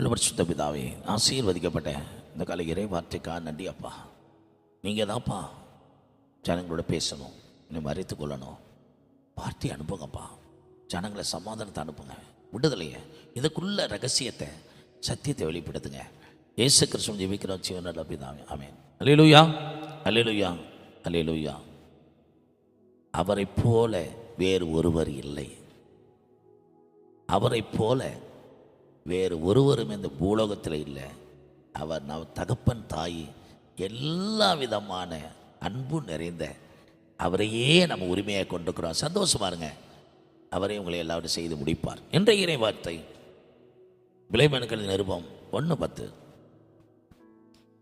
பலபரிசுத்த பிதாவே ஆசீர்வதிக்கப்பட்ட இந்த காலை இறை வார்த்தைக்கா நன்றி அப்பா. நீங்கள் தான்ப்பா ஜனங்களோட பேசணும் என்னை மறைத்து கொள்ளணும். வார்த்தை அனுப்புங்கப்பா ஜனங்களை சமாதானத்தை அனுப்புங்க. விடுதலையை இதுக்குள்ள ரகசியத்தை சத்தியத்தை வெளிப்படுத்துங்க. இயேசு கிறிஸ்துவம் ஜெபிக்கிறோம் சிவனல்ல பிதாவே. ஆமென். அல்லேலூயா அல்லேலூயா அல்லேலூயா அவரைப் போல வேறு ஒருவர் இல்லை. அவரைப் போல வேறு ஒருவரும் இந்த பூலோகத்தில் இல்லை. அவர் நம் தகப்பன் தாய் எல்லா விதமான அன்பு நிறைந்த அவரையே நம்ம உரிமையாக கொண்டுக்கிறோம் சந்தோஷமா இருங்க. அவரே உங்களை எல்லாரும் செய்து முடிப்பார். என்ற இறை வார்த்தை விளைமனுக்களின் நிருபம் ஒன்று பத்து.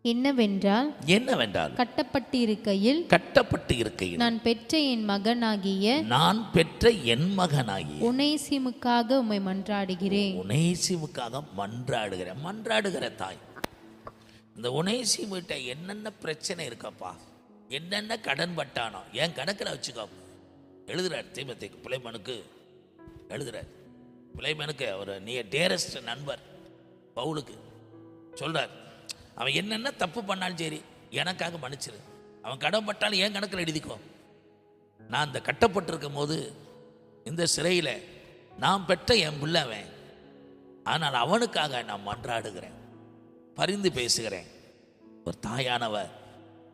என்னவென்றால் என்னவென்றால்? கட்டப்பட்டிருக்கையில் கட்டப்பட்டு இருக்கையில் நான் பெற்ற என் மகனாகிய நான் பெற்ற என் மகனாகி உனைசிமுக்காக உம்மை மன்றாடுகிறேன். உனேசிமுக்காக மன்றாடுகிறேன் மன்றாடுகிற தாய். இந்த உனேசிமுகிட்ட என்னென்ன பிரச்சனை இருக்கப்பா? என்னென்ன கடன் பட்டானோ? என் கணக்கில் வச்சுக்கோ. எழுதுறார் தீமத்தைக்கு பிள்ளைமனுக்கு. எழுதுறார். பிள்ளைமனுக்கு ஒரு நீ டேரஸ்ட் நண்பர் பவுலுக்கு. சொல்றார். அவன் என்னென்ன தப்பு பண்ணாலும் சரி எனக்காக மன்னிச்சிரு. அவன் கடன் பட்டாலும் என் கணக்கில் எழுதிக்கோ. நான் இந்த கட்டப்பட்டிருக்கும் போது இந்த சிறையில் நான் பெற்ற என் பிள்ளை அவன். ஆனால் அவனுக்காக நான் மன்றாடுகிறேன். பரிந்து பேசுகிறேன். ஒரு தாயானவ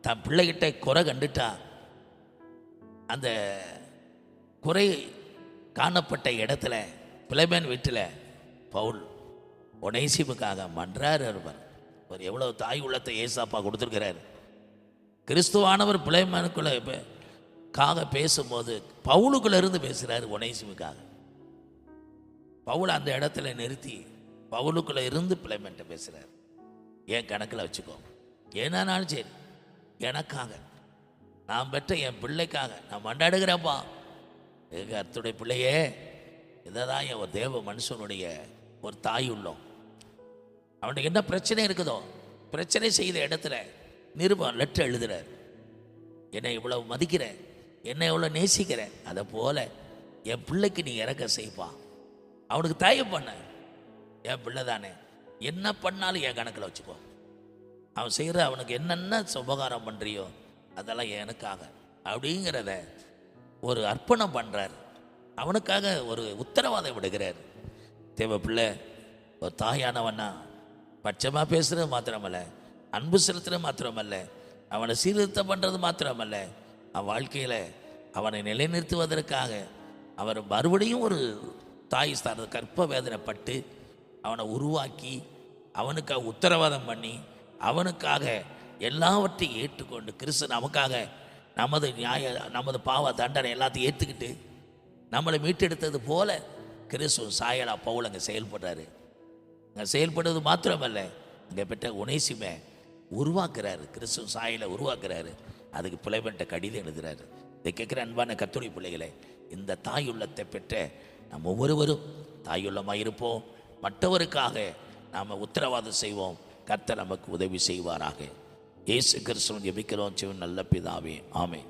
தன் பிள்ளைகிட்ட குறை கண்டுட்டா அந்த குறை காணப்பட்ட இடத்துல பிளமேன் வீட்டில் பவுல் ஒனேசிமுக்காக மன்றாரு இருப்பார் அவர் எவ்வளவு தாய் உள்ளத்தை ஏசாப்பா கொடுத்துருக்கிறார். கிறிஸ்துவானவர் பிள்ளைமனுக்குள்ள இப்போ காக பேசும்போது பவுலுக்குள்ள இருந்து பேசுகிறாரு ஒனேசிமுக்காக. பவுல் அந்த இடத்துல நிறுத்தி பவுலுக்குள்ள இருந்து பிள்ளைமன்ட்ட பேசுகிறார் என் கணக்கில் வச்சுக்கோ. ஏனானாலும் சரி எனக்காக நான் பெற்ற என் பிள்ளைக்காக நான் மண்டாடுகிறப்பா எங்கள் அத்துடைய பிள்ளையே இதை தான் என் ஒரு தேவ மனுஷனுடைய ஒரு தாய் உள்ளோம். அவனுக்கு என்ன பிரச்சனை இருக்குதோ பிரச்சனை செய்த இடத்துல நிருபம் லெட்டர் எழுதுறார். என்னை இவ்வளவு மதிக்கிற என்னை எவ்வளோ நேசிக்கிற அதை போல என் பிள்ளைக்கு நீ இறக்க செய்ப்பா. அவனுக்கு தயவு பண்ண. என் பிள்ளை தானே. என்ன பண்ணாலும் என் கணக்கில் வச்சுக்கோ. அவன் செய்கிற அவனுக்கு என்னென்ன சுபகாரம் பண்ணுறியோ அதெல்லாம் எனக்காக. அப்படிங்கிறத ஒரு அர்ப்பணம் பண்ணுறார் அவனுக்காக ஒரு உத்தரவாதம் விடுகிறார். தேவ பிள்ளை ஒரு தாயானவன்னா பட்சமாக பேசுகிறது மாத்திரமல்ல. அன்பு செலுத்துறது மாத்திரமல்ல. அவனை சீர்திருத்தம் பண்ணுறது மாத்திரமல்ல. அவன் வாழ்க்கையில் அவனை நிலைநிறுத்துவதற்காக அவர் மறுபடியும் ஒரு தாய் ஸ்தான கற்ப வேதனைப்பட்டு அவனை உருவாக்கி அவனுக்காக உத்தரவாதம் பண்ணி அவனுக்காக எல்லாவற்றையும் ஏற்றுக்கொண்டு கிறிஸ்து நமக்காக நமது நியாய நமது பாவ தண்டனை எல்லாத்தையும் ஏற்றுக்கிட்டு நம்மளை மீட்டெடுத்தது போல கிறிஸ்து சாயலா பவுல் அங்கே செயல்படுறாரு. அங்கே செயல்படுவது மாத்திரமல்ல. அங்கே பெற்ற உணேசிமை உருவாக்குறாரு. கிறிஸ்து சாயில உருவாக்குறாரு. அதுக்கு பிள்ளைவன்ட்ட கடிதம் எழுதுறாரு. இதை கேட்குற அன்பான கத்தோலி பிள்ளைகளை இந்த தாயுள்ளத்தை பெற்ற நாம் ஒவ்வொருவரும் தாயுள்ளமாக இருப்போம். மற்றவருக்காக நாம் உத்தரவாதம் செய்வோம். கர்த்தர் நமக்கு உதவி செய்வாராக. இயேசு கிறிஸ்துவன் ஜெபிக்கிறோம். சிவன் நல்ல பிதாவே. ஆமே